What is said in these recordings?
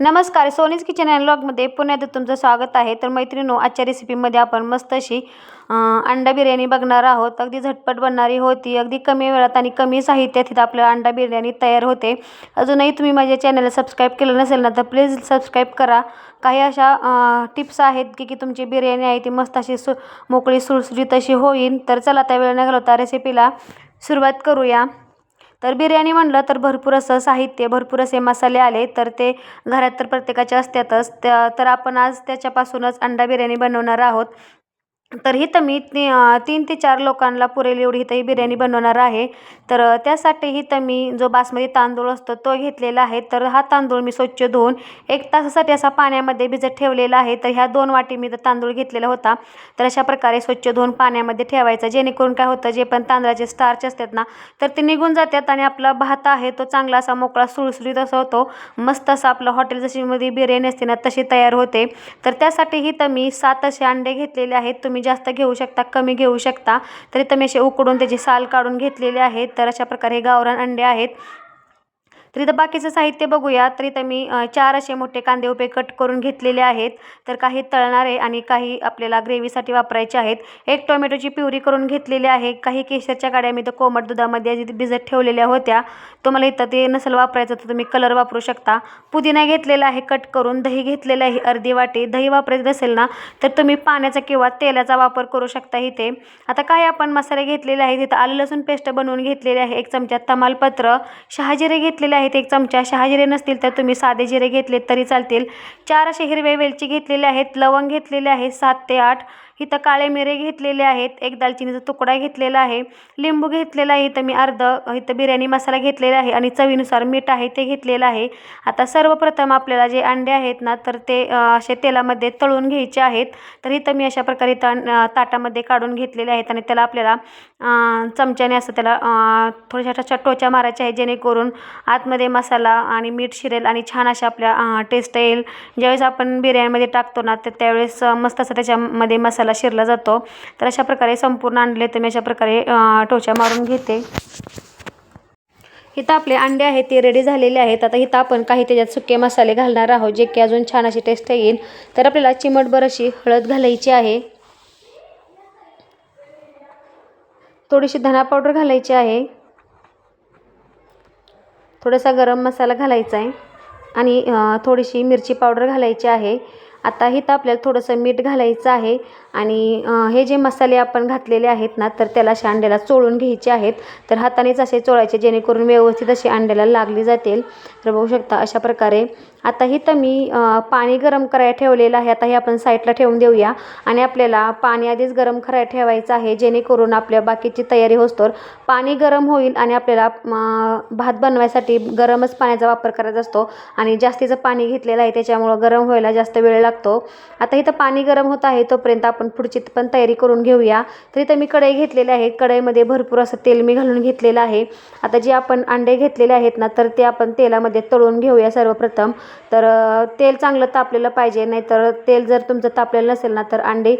नमस्कार सोनीज kitchen and लॉगमध्ये पुण्यात तुमचं स्वागत आहे. तर मैत्रिणो आजच्या रेसिपीमध्ये आपण मस्त अशी अंडा बिर्याणी बघणार आहोत. अगदी झटपट बनणारी होती अगदी कमी वेळात आणि कमी साहित्यात तिथं आपल्याला अंडा बिर्याणी तयार होते. अजूनही तुम्ही माझ्या चॅनलला सबस्क्राईब केलं नसेल ना तर प्लीज सबस्क्राईब करा. काही अशा टिप्स आहेत की की तुमची बिर्याणी आहे ती मस्त अशी सु मोकळी सुळसुळीत अशी होईल. तर चला त्या वेळ न घालवता रेसिपीला सुरुवात करूया. तर बिर्याणी म्हणलं तर भरपूर असं साहित्य भरपूर असे मसाले आले तर ते घरात तर प्रत्येकाच्या असतातच त्या तर आपण आज त्याच्यापासूनच अंडा बिर्याणी बनवणार आहोत. तर इथं मी ती तीन ते चार लोकांना पुरेल एवढी इथं ही बिर्याणी बनवणार आहे. तर त्यासाठी इथं मी जो बासमती तांदूळ असतो तो घेतलेला आहे. तर हा तांदूळ मी स्वच्छ धुवून एक तासासाठी असा पाण्यामध्ये भिजत ठेवलेला आहे. तर ह्या दोन वाटी मी तर तांदूळ घेतलेला होता. तर अशा प्रकारे स्वच्छ धुवून पाण्यामध्ये ठेवायचा. जेणेकरून काय होतं जे पण तांदळाचे स्टार्च असतात ना तर ते निघून जातात आणि आपला भात आहे तो चांगला असा मोकळा सुळसुळीत असा होतो. मस्त असा आपलं हॉटेल जशी मध्ये बिर्याणी असते ना तशी तयार होते. तर त्यासाठी इथं मी सात असे अंडे घेतलेले आहेत. तुम्ही तुम्ही जास्त घेऊ शकता कमी घेऊ शकता. तर इथं मी असे उकडून त्याची साल काढून घेतलेले आहेत तर अशा प्रकारे गावरान अंडे आहेत. तर इथं बाकीचं साहित्य बघूया. तर इथं मी चार असे मोठे कांदे उभे कट करून घेतलेले आहेत. तर काही तळणारे आणि काही आपल्याला ग्रेव्हीसाठी वापरायचे आहेत. एक टोमॅटोची प्युरी करून घेतलेली आहे. काही केशरच्या गाड्या मी तर कोमट दुधामध्ये भिजत ठेवलेल्या होत्या. तुम्हाला इथं ते नसेल वापरायचं तर तुम्ही कलर वापरू शकता. पुदिना घेतलेला आहे कट करून. दही घेतलेलं आहे अर्धी वाटी. दही वापरायचं नसेल ना तर तुम्ही पाण्याचा किंवा तेलाचा वापर करू शकता इथे. आता काय आपण मसाले घेतलेले आहेत? इथं आलं लसूण पेस्ट बनवून घेतलेले आहे. एक चमचा तमालपत्र. शहाजिरे घेतलेले आहे आहेत एक चमचा शहाजिरे नसतील तर तुम्ही साधे जिरे घेतले तरी चालतील. चार असे हिरवे वेलची घेतलेले आहेत लवंग घेतलेले आहेत सात ते आठ इथं काळे मिरे घेतलेले आहेत एक दालचिनीचा तुकडा घेतलेला आहे लिंबू घेतलेला आहे इथं मी अर्ध इथं बिर्याणी मसाला घेतलेला आहे आणि चवीनुसार मीठ आहे ते घेतलेलं आहे. आता सर्वप्रथम आपल्याला जे अंडे आहेत ना तर ते असे तेलामध्ये तळून घ्यायचे आहेत. तर इथं मी अशा प्रकारे तण ताटामध्ये काढून घेतलेले आहेत आणि त्याला आपल्याला चमच्याने असं त्याला थोड्याशा अशा टोच्या मारायच्या आहेत जेणेकरून आतमध्ये मसाला आणि मीठ शिरेल आणि छान अशा आपल्या टेस्ट येईल. ज्यावेळेस आपण बिर्याणीमध्ये टाकतो ना तर त्यावेळेस मस्त असं त्याच्यामध्ये मसाला शिरला जातो. तर अशा प्रकारे संपूर्ण आणले तर मी अशा प्रकारे टोच्या मारून घेते. इथं आपले अंडे आहेत ते रेडी झालेले आहेत. आता इथं आपण काही त्याच्यात सुके मसाले घालणार आहोत जे की अजून छान अशी टेस्ट येईल. तर आपल्याला चिमटभर अशी हळद घालायची आहे. थोडीशी धना पावडर घालायची आहे. थोडासा गरम मसाला घालायचा आहे. आणि थोडीशी मिरची पावडर घालायची आहे. आता इथं आपल्याला थोडंसं मीठ घालायचं आहे. आणि हे जे मसाले आपण घातलेले आहेत ना तर त्याला अशा अंड्याला चोळून घ्यायचे आहेत. तर हातानेच असे चोळायचे जेणेकरून व्यवस्थित असे अंड्याला लागली जातील. तर बघू शकता अशा प्रकारे. आता इथं मी पाणी गरम करायला ठेवलेलं आहे. आता हे आपण साईडला ठेवून देऊया. आणि आपल्याला पाणी आधीच गरम करायला ठेवायचं आहे जेणेकरून आपल्या बाकीची तयारी होतोर पाणी गरम होईल आणि आपल्याला भात बनवायसाठी गरमच पाण्याचा वापर करायचा असतो. आणि जास्तीचं पाणी घेतलेलं आहे त्याच्यामुळं गरम व्हायला जास्त वेळ लागतो. आता इथं पाणी गरम होत आहे तोपर्यंत आपण पुढची पण तयारी करून घेऊया. तर इथं मी कढई घेतलेली आहे. कढईमध्ये भरपूर असं तेल मी घालून घेतलेलं आहे. आता जे आपण अंडे घेतलेले आहेत ना तर ते आपण तेलामध्ये तळून घेऊया सर्वप्रथम. तर तेल चांगलं तापलेलं पाहिजे नाहीतर तेल जर तुमचं तापलेलं नसेल ना तर अंडे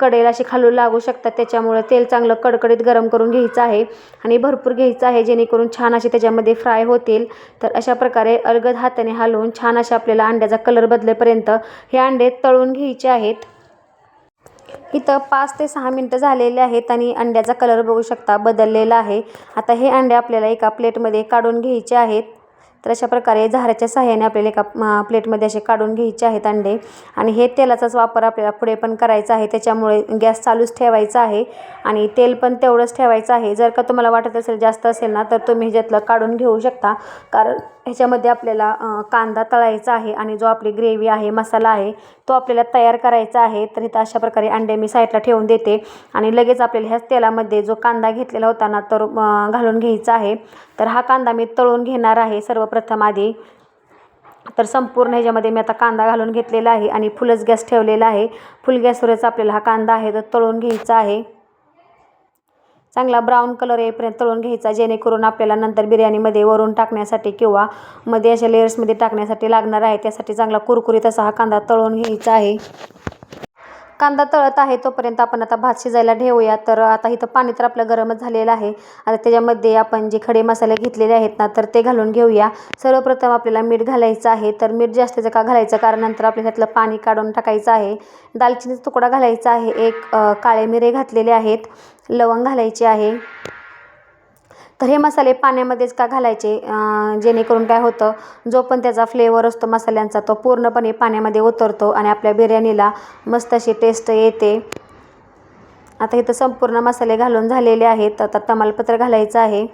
कढईला असे खालून लागू शकतात. त्याच्यामुळं तेल चांगलं कडकडीत गरम करून घ्यायचं आहे आणि भरपूर घ्यायचं आहे जेणेकरून छान असे त्याच्यामध्ये फ्राय होतील. तर अशा प्रकारे अलगद हाताने हलवून छान अशा आपल्याला अंड्याचा कलर बदलेपर्यंत हे अंडे तळून घ्यायचे आहेत. इथं पाच ते सहा मिनटं झालेले आहेत आणि अंड्याचा कलर बघू शकता बदललेला आहे. आता हे अंडे आपल्याला एका प्लेटमध्ये काढून घ्यायचे आहेत. तर अशा प्रकारे झाऱ्याच्या सहाय्याने आपल्याला एका प्लेटमध्ये असे काढून घ्यायचे आहेत अंडे. आणि हे तेलाचाच वापर आपल्याला पुढे पण करायचा आहे. त्याच्यामुळे गॅस चालूच ठेवायचा आहे. आणि तेल पण तेवढंच ठेवायचं आहे. जर का तुम्हाला वाटत असेल जास्त असेल ना तर तुम्ही ह्याच्यातलं काढून घेऊ शकता. कारण ह्याच्यामध्ये आपल्याला कांदा तळायचा आहे आणि जो आपली ग्रेव्ही आहे मसाला आहे तो आपल्याला तयार करायचा आहे. तर इथं अशा प्रकारे अंडे मी साईडला ठेवून देते. आणि लगेच आपल्याला ह्याच तेलामध्ये जो कांदा घेतलेला होता ना तर घालून घ्यायचा आहे. तर हा कांदा मी तळून घेणार आहे सर्वप्रथम आधी. तर संपूर्ण ह्याच्यामध्ये मी आता कांदा घालून घेतलेला आहे आणि फुलच गॅस ठेवलेला आहे. फुल गॅसवरच आपल्याला हा कांदा आहे तर तळून घ्यायचा आहे. चांगला ब्राऊन कलर येईपर्यंत तळून घ्यायचा जेणेकरून आपल्याला नंतर बिर्याणीमध्ये वरून टाकण्यासाठी किंवा मध्ये अशा लेयर्समध्ये टाकण्यासाठी लागणार आहे त्यासाठी चांगला कुरकुरीत असा हा कांदा तळून घ्यायचा आहे. कांदा तळत आहे तोपर्यंत आपण आता भात शिजायला ठेवूया. तर आता इथं पाणी तर आपलं गरमच झालेलं आहे. आता त्याच्यामध्ये आपण जे खडे मसाले घेतलेले आहेत ना तर ते घालून घेऊया. सर्वप्रथम आपल्याला मीठ घालायचं आहे. तर मीठ जास्तीचं का घालायचं कारण नंतर आपल्या त्यातलं पाणी काढून टाकायचं आहे. दालचिनीचा तुकडा घालायचा आहे. एक काळे मिरे घातलेले आहेत. लवंग घालायची आहे. तर हे मसाले पाण्यामध्येच का घालायचे? जेणेकरून काय होतं जो पण त्याचा फ्लेवर असतो मसाल्यांचा तो पूर्णपणे पाण्यामध्ये उतरतो आणि आपल्या बिर्याणीला मस्त अशी टेस्ट येते. आता इथं संपूर्ण मसाले घालून झालेले आहेत. आता तमालपत्र घालायचं आहे.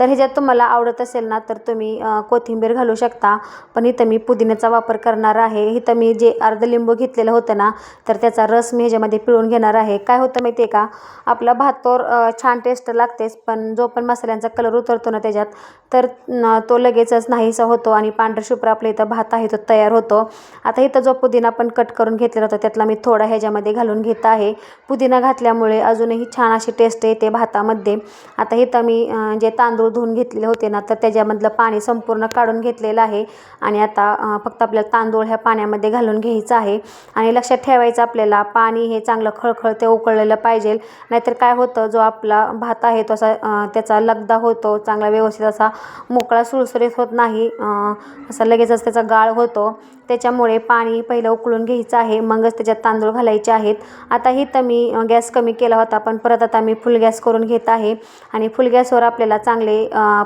तर ह्याच्यात तुम्हाला आवडत असेल ना तर तुम्ही कोथिंबीर घालू शकता. पण इथं मी पुदिन्याचा वापर करणार आहे. इथं मी जे अर्ध लिंबू घेतलेलं होतं ना तर त्याचा रस मी ह्याच्यामध्ये पिळून घेणार आहे. काय होतं माहिती आहे का? आपला भातोर छान टेस्ट लागतेच पण जो पण मसाल्यांचा कलर उतरतो ना त्याच्यात तर तो लगेचच नाहीसा होतो आणि पांढरा शुभ्र आपल्या इथं भात आहे तो तयार होतो. आता इथं जो पुदिना आपण कट करून घेतलेला होता त्यातला मी थोडा ह्याच्यामध्ये घालून घेत आहे. पुदिना घातल्यामुळे अजूनही छान अशी टेस्ट येते भातामध्ये. आता इथं मी जे तांदूळ धुवून घेतलेले होते ना तर त्याच्यामधलं पाणी संपूर्ण काढून घेतलेलं आहे. आणि आता फक्त आपल्याला तांदूळ ह्या पाण्यामध्ये घालून घ्यायचं आहे. आणि लक्षात ठेवायचं आपल्याला पाणी हे चांगलं खळखळते उकळलेलं पाहिजे. नाहीतर काय होतं जो आपला भात आहे तो असा त्याचा लगदा होतो चांगला व्यवस्थित असा मोकळा सुळसुळीत होत नाही असा लगेचच त्याचा गाळ होतो. त्याच्यामुळे पाणी पहिलं उकळून घ्यायचं आहे मगच त्याच्यात तांदूळ घालायचे आहेत. आता तर मी गॅस कमी केला होता पण परत आता मी फुल गॅस करून घेत आहे. आणि फुल गॅसवर आपल्याला चांगले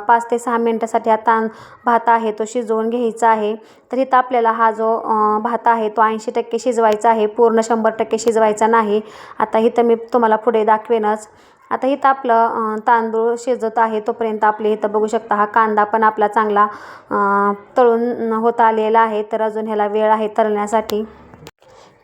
पाच ते सहा मिनटासाठी हा तां भात आहे तो शिजवून घ्यायचा आहे. तर इथं आपल्याला हा जो भात आहे तो ऐंशी टक्के शिजवायचा आहे. पूर्ण शंभर टक्के शिजवायचा नाही. आता इथं मी तुम्हाला पुढे दाखवेनच. आता इथं आपलं तांदूळ शिजत आहे तोपर्यंत आपले इथं बघू शकता हा कांदा पण आपला चांगला तळून होत आलेला आहे. तर अजून ह्याला वेळ आहे तळण्यासाठी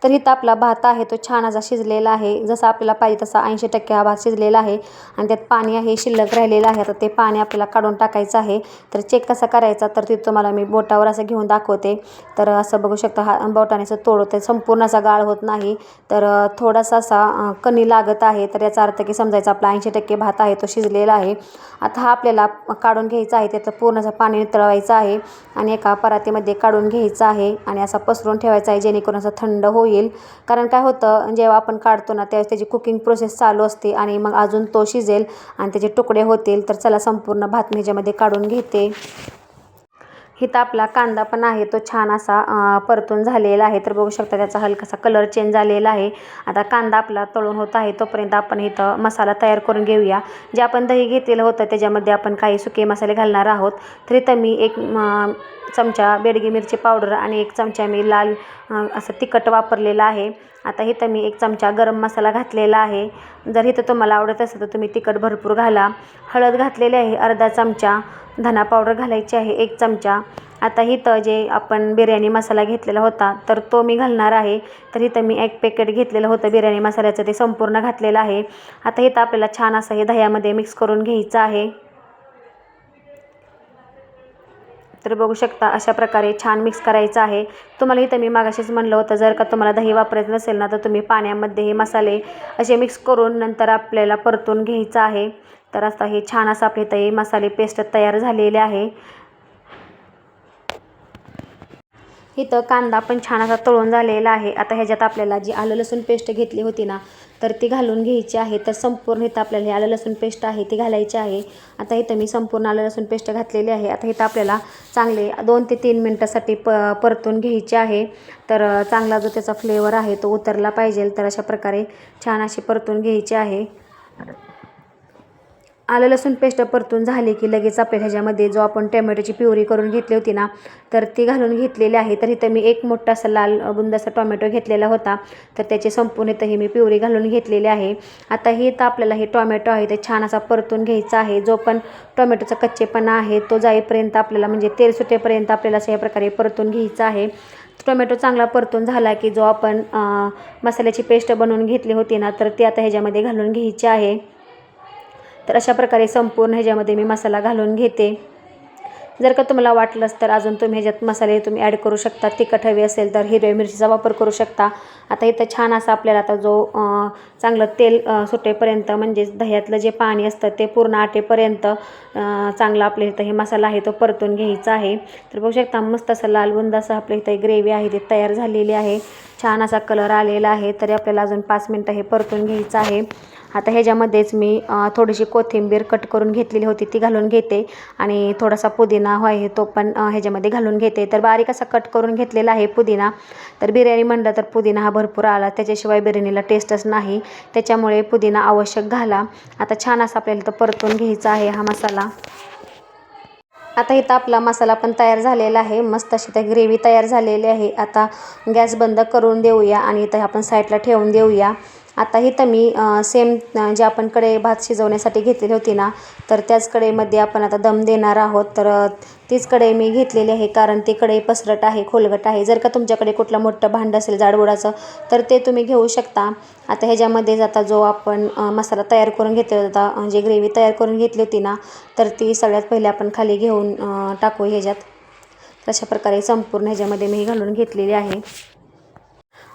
तर इथं आपला भात आहे तो छान असा शिजलेला आहे. जसा आपल्याला पाहिजे तसा ऐंशी टक्के हा भात शिजलेला आहे. आणि त्यात पाणी आहे शिल्लक राहिलेलं आहे. तर ते पाणी आपल्याला काढून टाकायचं आहे. तर चेक कसा करायचा तर तिथं तुम्हाला मी बोटावर असं घेऊन दाखवते. तर असं बघू शकता हा बोटाने असं तोडवते संपूर्ण असा गाळ होत नाही. तर थोडासा असा कणी लागत आहे. तर याचा अर्थ की समजायचा आपला ऐंशी टक्के भात आहे तो शिजलेला आहे. आता हा आपल्याला काढून घ्यायचा आहे. त्याचं पूर्ण पाणी नितळवायचं आहे. आणि एका परातीमध्ये काढून घ्यायचं आहे. आणि असा पसरून ठेवायचा आहे जेणेकरून असं थंड होईल. होईल. कारण काय होतं जेव्हा आपण काढतो ना त्यावेळेस त्याची कुकिंग प्रोसेस चालू असते आणि मग अजून तो शिजेल आणि त्याचे तुकडे होतील. तर चला संपूर्ण भात मी ह्याच्यामध्ये काढून घेते. इथं आपला कांदा पण आहे तो छान असा परतून झालेला आहे. तर बघू शकता त्याचा हलकासा कलर चेंज झालेला आहे. आता कांदा आपला तळून होत आहे तोपर्यंत आपण इथं मसाला तयार करून घेऊया. जे आपण दही घेतलेलं होतं त्याच्यामध्ये आपण काही सुके मसाले घालणार आहोत. तर इथं मी एक चमचा बेडगी मिरची पावडर आणि एक चमचा मी लाल असं तिखट वापरलेलं आहे. आता इथं मी एक चमचा गरम मसाला घातलेला आहे. जर इथं तुम्हाला आवडत असेल तर तुम्ही तिखट भरपूर घाला. हळद घातलेली आहे अर्धा चमचा. धना पावडर घालायची आहे एक चमचा. आता इथं जे आपण बिर्याणी मसाला घेतलेला होता तर तो मी घालणार आहे. तर इथं मी एक पॅकेट घेतलेलं होतं बिर्याणी मसाल्याचं ते संपूर्ण घातलेलं आहे. आता इथं आपल्याला छान असं हे दह्यामध्ये मिक्स करून घ्यायचं आहे. तर बघू शकता अशा प्रकारे छान मिक्स करायचं आहे. तुम्हाला इथं मी मागाशीच म्हणलं होतं जर का तुम्हाला दही वापरायचं नसेल ना तर तुम्ही पाण्यामध्ये हे मसाले असे मिक्स करून नंतर आपल्याला परतून घ्यायचं आहे. तर असं हे छान असं आपले इथं हे मसाले पेस्ट तयार झालेले आहे. इथं कांदा पण छान असा तळून झालेला आहे. आता ह्याच्यात आपल्याला जी आलं लसूण पेस्ट घेतली होती ना तर ती घालून घ्यायची आहे. तर संपूर्ण इथं आपल्याला हे आलं लसूण पेस्ट आहे ती घालायची आहे. आता इथं मी संपूर्ण आलं लसूण पेस्ट घातलेली आहे. आता इथं आपल्याला चांगले दोन ते तीन मिनटासाठी प परतून घ्यायचे आहे. तर चांगला जो त्याचा फ्लेवर आहे तो उतरला पाहिजे. तर अशा प्रकारे छान अशी परतून घ्यायची आहे. आलं लसूण पेस्ट परतून झाली की लगेच आपल्या ह्याच्यामध्ये जो आपण टोमॅटोची प्युरी करून घेतली होती ना तर ती घालून घेतलेली आहे. तर इथं मी एक मोठा असा लाल बुंद असा टोमॅटो घेतलेला होता. तर त्याची संपूर्ण इथं ही मी प्युरी घालून घेतलेली आहे. आता हे तर आपल्याला हे टोमॅटो आहे ते छान असा परतून घ्यायचा आहे. जो पण टोमॅटोचा कच्चेपणा आहे तो जाईपर्यंत आपल्याला म्हणजे तेल सुटेपर्यंत आपल्याला अशा प्रकारे परतून घ्यायचा आहे. टोमॅटो चांगला परतून झाला की जो आपण मसाल्याची पेस्ट बनवून घेतली होती ना तर ती आता ह्याच्यामध्ये घालून घ्यायची आहे. तर अशा प्रकारे संपूर्ण ह्याच्यामध्ये मी मसाला घालून घेते. जर का तुम्हाला वाटलंच तर अजून तुम्ही ह्याच्यात मसाले तुम्ही ॲड करू शकता. तिखट हवी असेल तर हिरव्या मिरचीचा वापर करू शकता. आता इथं छान असा आपल्याला आता जो चांगलं तेल सुटेपर्यंत म्हणजेच दह्यातलं जे पाणी असतं ते पूर्ण आटेपर्यंत चांगला आपल्या इथं हे मसाला आहे तो परतून घ्यायचा आहे. तर बघू शकता मस्त असं लालबुंद असं आपल्या इथं ग्रेव्ही आहे ती तयार झालेली आहे. छान असा कलर आलेला आहे. तरी आपल्याला अजून पाच मिनटं हे परतून घ्यायचं आहे. आता ह्याच्यामध्येच मी थोडीशी कोथिंबीर कट करून घेतलेली होती ती घालून घेते. आणि थोडासा पुदिना आहे तो पण ह्याच्यामध्ये घालून घेते. तर बारीक असा कट करून घेतलेला आहे पुदिना. तर बिर्याणी म्हणलं तर पुदिना हा भरपूर आला. त्याच्याशिवाय बिर्याणीला टेस्टच नाही. त्याच्यामुळे पुदिना आवश्यक घाला. आता छान असा आपल्याला तर परतून घ्यायचा आहे हा मसाला. आता इथं आपला मसाला पण तयार झालेला आहे. मस्त अशी त्या ग्रेव्ही तयार झालेली आहे. आता गॅस बंद करून देऊया आणि इथं आपण साईडला ठेवून देऊया. आता इथं मी सेम जे आपण कढई भात शिजवण्यासाठी घेतलेली होती ना तर त्याच कढईमध्ये आपण आता दम देणार आहोत. तर तीच कढई मी घेतलेली आहे कारण ती कढई पसरट आहे खोलगट आहे. जर का तुमच्याकडे कुठलं मोठं भांडं असेल जाडबुडाचं तर ते तुम्ही घेऊ शकता. आता ह्याच्यामध्येच आता जो आपण मसाला तयार करून घेतलेला होता जे ग्रेव्ही तयार करून घेतली होती ना तर ती सगळ्यात पहिले आपण खाली घेऊन टाकू ह्याच्यात. अशा प्रकारे संपूर्ण ह्याच्यामध्ये मी घालून घेतलेली आहे.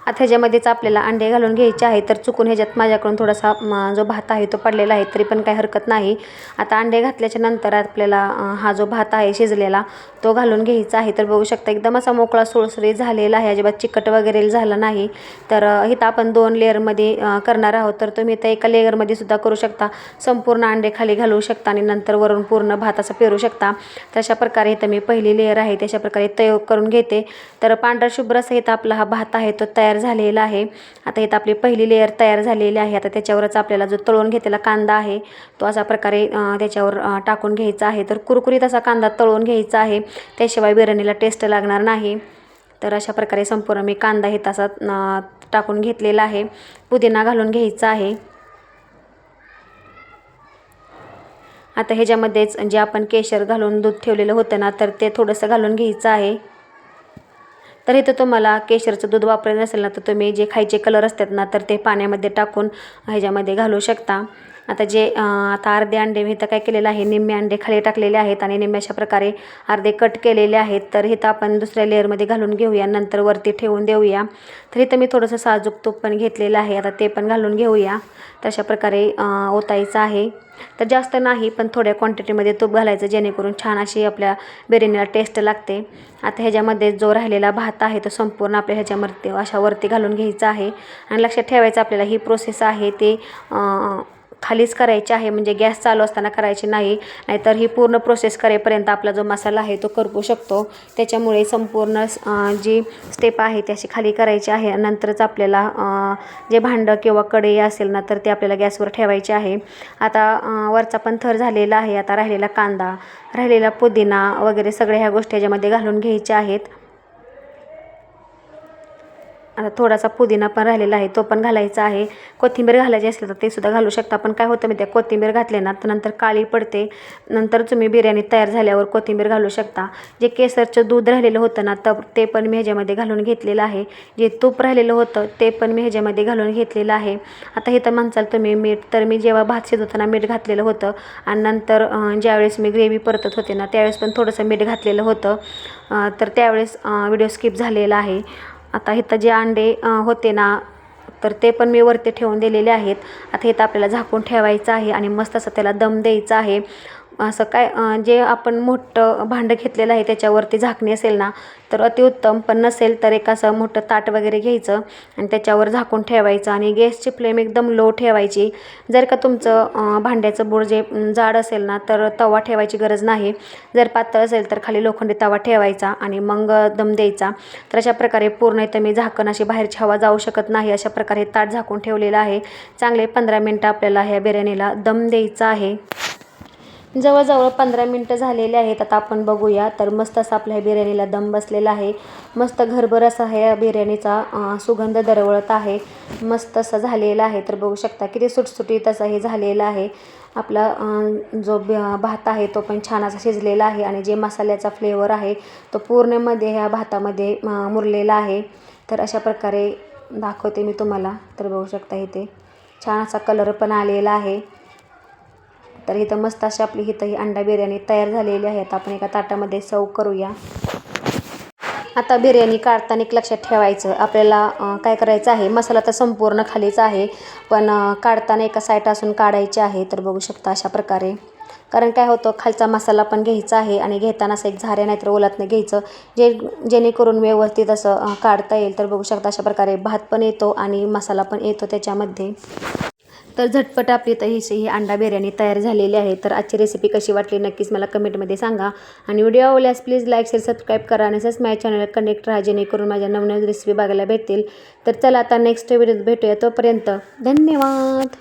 आता ह्याच्यामध्येच आपल्याला अंडे घालून घ्यायचे आहे. तर चुकून ह्याच्यात माझ्याकडून थोडासा जो भात आहे तो पडलेला आहे तरी पण काही हरकत नाही. आता अंडे घातल्याच्या नंतर आपल्याला हा जो भात आहे शिजलेला तो घालून घ्यायचा आहे. तर बघू शकता एकदम असा मोकळा सुळसुळी झालेला आहे. अजिबात चिकट वगैरे झाला नाही. तर इथं आपण दोन लेअरमध्ये करणार आहोत. तर तुम्ही इथं एका लेअरमध्ये सुद्धा करू शकता. संपूर्ण अंडे खाली घालू शकता आणि नंतर वरून पूर्ण भात असं पेरू शकता. तशा प्रकारे इथं मी पहिली लेअर आहे. तशा प्रकारे तय करून घेते. तर पांढरा शुभ्र सहित आपला हा भात आहे तो तयार झालेला आहे. आता इथं आपली पहिली लेअर तयार झालेली आहे. आता त्याच्यावरच आपल्याला जो तळून घेतलेला कांदा आहे तो अशा प्रकारे त्याच्यावर टाकून घ्यायचा आहे. तर कुरकुरीत असा कांदा तळून घ्यायचा आहे. त्याशिवाय बिर्याणीला टेस्ट लागणार नाही. तर अशा प्रकारे संपूर्ण मी कांदा हे तसा टाकून घेतलेला आहे. पुदिना घालून घ्यायचा आहे. आता ह्याच्यामध्येच जे आपण केशर घालून दूध ठेवलेलं होतं ना तर ते थोडंसं घालून घ्यायचं आहे. तर इथं तुम्हाला केशरचं दूध वापरायचं नसेल ना तर तुम्ही जे खायचे कलर असतात ना तर ते पाण्यामध्ये टाकून ह्याच्यामध्ये घालू शकता. आता जे आता अर्धे अंडे मी इथं काय केलेलं आहे निम्मे अंडे खाली टाकलेले आहेत आणि निम्मे अशा प्रकारे अर्धे कट केलेले आहेत. तर इथं आपण दुसऱ्या लेअरमध्ये घालून घेऊया नंतर वरती ठेवून देऊया. तर इथं मी थोडंसं साजूक तूप पण घेतलेलं आहे आता ते पण घालून घेऊया. तर अशा प्रकारे ओतायचं आहे. तर जास्त नाही पण थोड्या क्वांटिटीमध्ये तूप घालायचं जेणेकरून छान अशी आपल्या बिर्याणीला टेस्ट लागते. आता ह्याच्यामध्ये जो राहिलेला भात आहे तो संपूर्ण आपल्या ह्याच्यावरती अशा वरती घालून घ्यायचा आहे. आणि लक्षात ठेवायचं आपल्याला ही प्रोसेस आहे ते खालीच करायची आहे म्हणजे गॅस चालू असताना करायची नाही नाहीतर ही पूर्ण प्रोसेस करेपर्यंत आपला जो मसाला आहे तो करपू शकतो. त्याच्यामुळे संपूर्ण जी स्टेप आहे त्याची खाली करायची आहे. नंतरच आपल्याला जे भांडं किंवा कढई असेल ना तर ते आपल्याला गॅसवर ठेवायचे आहे. आता वरचा पण थर झालेला आहे. आता राहिलेला कांदा राहिलेला पुदिना वगैरे सगळ्या ह्या गोष्टी ह्याच्यामध्ये घालून घ्यायच्या आहेत. आता थोडासा पुदिना पण राहिलेला आहे तो पण घालायचा आहे. कोथिंबीर घालायची असेल तर ते सुद्धा घालू शकता. पण काय होतं मी त्या कोथिंबीर घातले ना तर नंतर काळी पडते. नंतर तुम्ही बिर्याणी तयार झाल्यावर कोथिंबीर घालू शकता. जे केसरचं दूध राहिलेलं होतं ना तर ते पण मी ह्याच्यामध्ये घालून घेतलेलं आहे. जे तूप राहिलेलं होतं ते पण मी ह्याच्यामध्ये घालून घेतलेलं आहे. आता इथं म्हणचाल तुम्ही मीठ तर मी जेव्हा भात शिजवताना मीठ घातलेलं होतं आणि नंतर ज्यावेळेस मी ग्रेव्ही परतत होते ना त्यावेळेस पण थोडंसं मीठ घातलेलं होतं. तर त्यावेळेस व्हिडिओ स्किप झालेला आहे. आता इथं जे अंडे होते ना तर ते पण मी वरती ठेवून दिलेले आहेत. आता इथं आपल्याला झाकून ठेवायचं आहे आणि मस्त असं त्याला दम द्यायचा आहे. असं काय जे आपण मोठं भांडं घेतलेलं आहे त्याच्यावरती झाकणी असेल ना तर अतिउत्तम. पण नसेल तर एक असं मोठं ताट वगैरे घ्यायचं आणि त्याच्यावर झाकून ठेवायचं आणि गॅसची फ्लेम एकदम लो ठेवायची. जर का तुमचं भांड्याचं बोर जे जाड असेल ना तर तवा ठेवायची गरज नाही. जर पातळ असेल तर खाली लोखंडी तवा ठेवायचा आणि मग दम द्यायचा. तर अशा प्रकारे पूर्ण इथं मी झाकण अशी बाहेरची हवा जाऊ शकत नाही अशा प्रकारे ताट झाकून ठेवलेलं आहे. चांगले पंधरा मिनटं आपल्याला ह्या बिर्याणीला दम द्यायचा आहे. जवळजवळ पंधरा मिनटं झालेले आहेत आता आपण बघूया. तर मस्त असा आपल्या बिर्याणीला दम बसलेला आहे. मस्त घरभर असा ह्या बिर्याणीचा सुगंध दरवळत आहे. मस्त असं झालेला आहे. तर बघू शकता किती सुटसुटीत असा हे झालेलं आहे. आपला जो भात आहे तो पण छान असा शिजलेला आहे आणि जे मसाल्याचा फ्लेवर आहे तो पूर्णमध्ये ह्या भातामध्ये मुरलेला आहे. तर अशा प्रकारे दाखवते मी तुम्हाला. तर बघू शकता इथे छान असा कलर पण आलेला आहे. तर इथं मस्त अशी आपली इथं ही अंडा बिर्याणी तयार झालेली आहे आपण एका ताटामध्ये सव करूया. आता बिर्याणी काढताना एक लक्षात ठेवायचं. आपल्याला काय करायचं आहे? मसाला तर संपूर्ण खालीच आहे पण काढताना एका साईट असून काढायची आहे तर बघू शकता अशा प्रकारे. कारण काय होतं खालचा मसाला पण घ्यायचा आहे आणि घेताना असं एक झाऱ्या नाहीतर ओलातनं घ्यायचं. जे जेणेकरून व्यवस्थित असं काढता येईल तर बघू शकता अशा प्रकारे भात पण येतो आणि मसाला पण येतो त्याच्यामध्ये. तर झटपट आपली तर ही ही अंडा बिर्याणी तयार झालेली आहे. तर आजची रेसिपी कशी वाटली नक्कीच मला कमेंटमध्ये सांगा. आणि व्हिडिओ आवडल्यास प्लीज लाईक शेअर सबस्क्राईब करा आणि असंच माझ्या चॅनल कनेक्ट राहा जेणेकरून माझ्या नवनवीन रेसिपी बघायला भेटतील. तर चला आता नेक्स्ट व्हिडिओत भेटूया तोपर्यंत. धन्यवाद!